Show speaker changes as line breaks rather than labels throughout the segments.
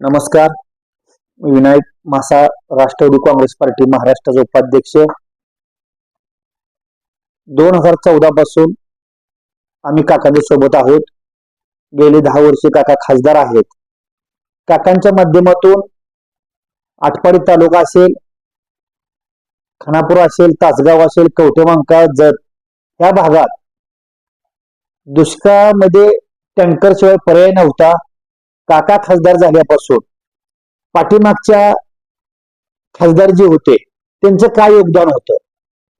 नमस्कार. विनायक मासा राष्ट्रवादी काँग्रेस पार्टी महाराष्ट्राचे उपाध्यक्ष. दोन हजार चौदा पासून आम्ही काकांच्या सोबत आहोत. गेली दहा वर्षे काका खासदार आहेत. काकांच्या माध्यमातून आटपाडी तालुका असेल खानापूर असेल तासगाव असेल कवठेमांका जत या भागात दुष्काळामध्ये टँकर शिवाय पर्याय नव्हता. काका खासदार झाल्यापासून पाठीमागच्या खासदार जे होते त्यांचं काय योगदान होतं?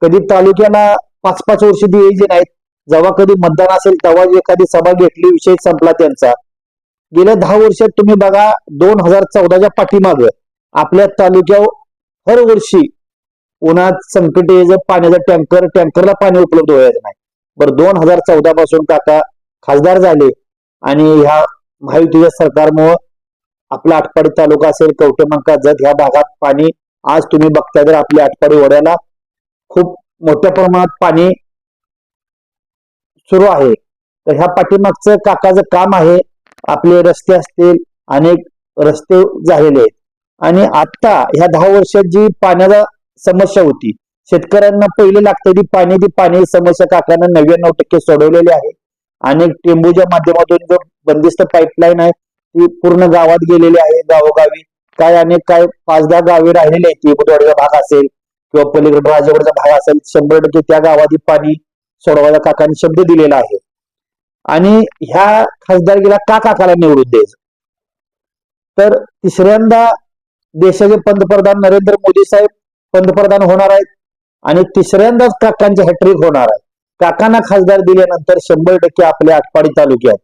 कधी तालुक्याला पाच पाच वर्ष द्यायचे नाहीत जेव्हा कधी मतदान असेल तेव्हा एखादी सभा घेतली विषय संपला त्यांचा. गेल्या दहा वर्षात तुम्ही बघा दोन हजार चौदाच्या पाठीमाग आपल्या तालुक्यावर हर वर्षी उन्हात संकट यायचं पाण्याचा टँकर टँकरला पाणी उपलब्ध व्हायचं नाही. बरं दोन हजार चौदा पासून काका खासदार झाले आणि ह्या महायुतीच्या सरकारमुळं आपला आटपाडी तालुका असेल कवटेमंका जत ह्या भागात पाणी आज तुम्ही बघताय तर आपल्या आटपाडी ओढ्याला खूप मोठ्या प्रमाणात पाणी सुरू आहे. तर ह्या पाठीमागचं काकाचं काम आहे आपले रस्ते असतील अनेक रस्ते झालेले आहेत. आणि आता ह्या दहा वर्षात जी पाण्याचा समस्या होती शेतकऱ्यांना पहिले लागते ती पाणी ती पाणी समस्या काकानं नव्याण्णव टक्के सोडवलेली आहे. आणि टेंबूच्या माध्यमातून जो बंदिस्त पाईपलाईन आहे ती पूर्ण गावात गेलेली आहे गावोगावी. काय अनेक काय पाच दहा गावे राहिलेली आहेत ती बुधवाडीचा भाग असेल किंवा पलीकडे राजगडचा भाग असेल शंभर टक्के त्या गावात पाणी सोडवायला काकांनी शब्द दिलेला आहे. आणि ह्या खासदारकीला का काकाला निवडून द्यायचं? तर तिसऱ्यांदा देशाचे पंतप्रधान नरेंद्र मोदी साहेब पंतप्रधान होणार आहेत आणि तिसऱ्यांदाच काकांची हॅट्रिक होणार आहे काकांना खासदार दिल्यानंतर शंभर टक्के आपल्या आटपाडी तालुक्यात.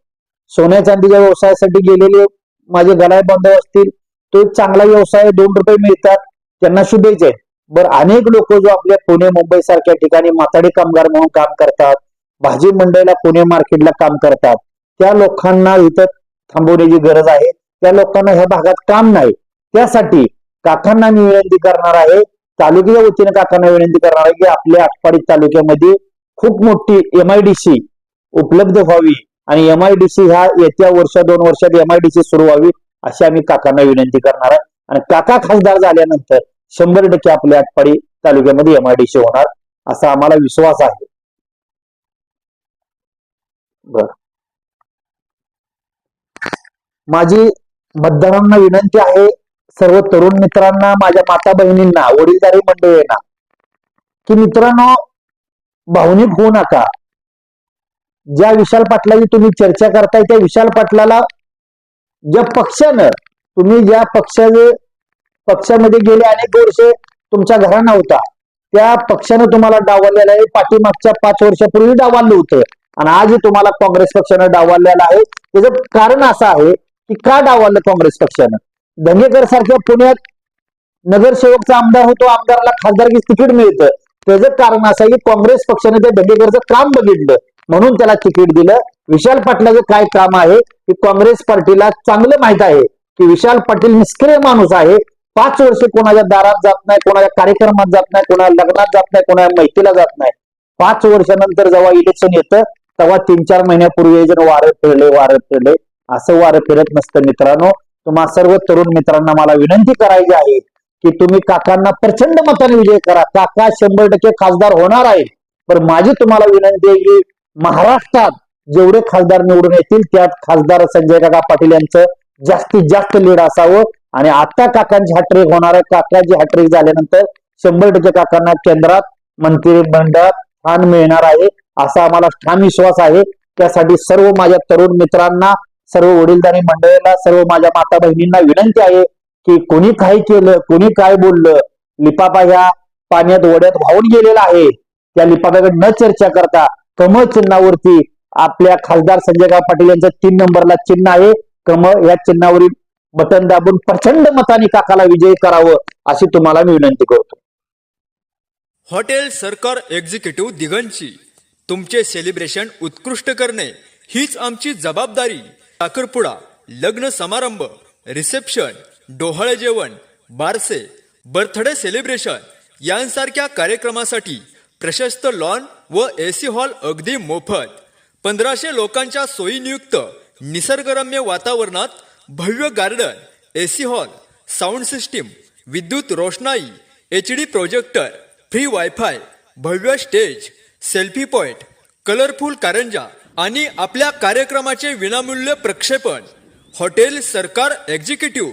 सोन्या चांदीच्या व्यवसायासाठी गेलेले माझे गलाय बांधव असतील तो एक चांगला व्यवसाय दोन रुपये मिळतात त्यांना शुभेच्छा आहेत. बरं अनेक लोक जो आपल्या पुणे मुंबई सारख्या ठिकाणी माताडे कामगार म्हणून काम करतात भाजी मंडईला पुणे मार्केटला काम करतात त्या लोकांना इथं थांबवण्याची गरज आहे. त्या लोकांना ह्या भागात काम नाही. त्यासाठी काकांना मी विनंती करणार आहे तालुक्याच्या वतीने काकांना विनंती करणार आहे की आपल्या आटपाडी तालुक्यामध्ये खूप मोठी एमआयडीसी उपलब्ध व्हावी आणि एमआयडीसी ह्या येत्या वर्ष दोन वर्षात एमआयडीसी सुरू व्हावी अशी आम्ही काकांना विनंती करणार आहे. आणि काका खासदार झाल्यानंतर शंभर टक्के आपल्या आटपाडी तालुक्यामध्ये एमआयडीसी होणार असा आम्हाला विश्वास आहे. बर. माझी मतदारांना विनंती आहे सर्व तरुण मित्रांना माझ्या माता बहिणींना वडीलधारी मंडळींना की मित्रांनो भावनिक होऊ नका. ज्या विशाल पाटलाची तुम्ही चर्चा करताय त्या विशाल पाटलाला ज्या पक्षानं तुम्ही ज्या पक्षाचे पक्षामध्ये गेले अनेक वर्ष तुमच्या घरा नव्हता त्या पक्षानं तुम्हाला डावललेलं आहे. पाठीमागच्या पाच वर्षापूर्वी डावललं होतं. आणि आज तुम्हाला काँग्रेस पक्षानं डावललेलं आहे. त्याचं कारण असं आहे की का डावललं काँग्रेस पक्षानं? दंगेकर सारख्या पुण्यात नगरसेवकचा आमदार होतो. आमदाराला खासदारकी तिकीट मिळतं. त्याचं कारण असं की काँग्रेस पक्षाने त्या दंगेकरचं काम बघितलं. म्हणून त्याला तिकीट दिलं. विशाल पाटलाचं काय काम आहे? की काँग्रेस पार्टीला चांगलं माहीत आहे की विशाल पाटील निष्क्रिय माणूस आहे. पाच वर्ष कोणाच्या दारात जात नाही कोणाच्या कार्यक्रमात जात नाही कोणाच्या लग्नात जात नाही कोणाच्या माहितीला जात नाही. पाच वर्षानंतर जेव्हा इलेक्शन येतं तेव्हा तीन चार महिन्यापूर्वी जर वारं फिरले वारं फिरले असं वारं फिरत नसतं मित्रांनो. तुम्हा सर्व तरुण मित्रांना मला विनंती करायची आहे की तुम्ही काकांना प्रचंड मताने विजय करा. काका शंभर टक्के खासदार होणार आहे पण माझी तुम्हाला विनंती आहे की महाराष्ट्रात जेवढे खासदार निवडून येतील त्यात खासदार संजय काका पाटील यांचं जास्तीत जास्त लीड असावं. आणि आता काकांची हॅट्रिक होणार आहे. काकांची हॅट्रिक झाल्यानंतर शंभर टक्के काकांना केंद्रात मंत्रिमंडळात स्थान मिळणार आहे. असा आम्हाला ठाम विश्वास आहे. त्यासाठी सर्व माझ्या तरुण मित्रांना सर्व वडीलधारी मंडळीला सर्व माझ्या माता बहिणींना विनंती आहे की कोणी काय केलं कोणी काय बोललं लिपापा ह्या पाण्यात वड्यात वाहून गेलेला आहे. त्या लिपापाकडे न चर्चा करता कमळ चिन्हावरती आपल्या खासदार संजयराव पाटील यांचं तीन नंबरला चिन्ह आहे. कमळ या चिन्हावरील बटन दाबून प्रचंड मताने काकाला विजयी करावं अशी तुम्हाला मी विनंती करतो.
हॉटेल सरकार एक्झिक्युटिव्ह दिगंची तुमचे सेलिब्रेशन उत्कृष्ट करणे हीच आमची जबाबदारी. साखरपुडा लग्न समारंभ रिसेप्शन डोहाळे जेवण बारसे बर्थडे सेलिब्रेशन यांसारख्या कार्यक्रमासाठी प्रशस्त लॉन व ए सी हॉल अगदी मोफत. पंधराशे लोकांच्या सोयीनियुक्त निसर्गरम्य वातावरणात भव्य garden A C hall sound system विद्युत रोषणाई H D projector free wifi भव्य स्टेज सेल्फी पॉइंट कलरफुल कारंजा आणि आपल्या कार्यक्रमाचे विनामूल्य प्रक्षेपण. हॉटेल सरकार एक्झिक्युटिव्ह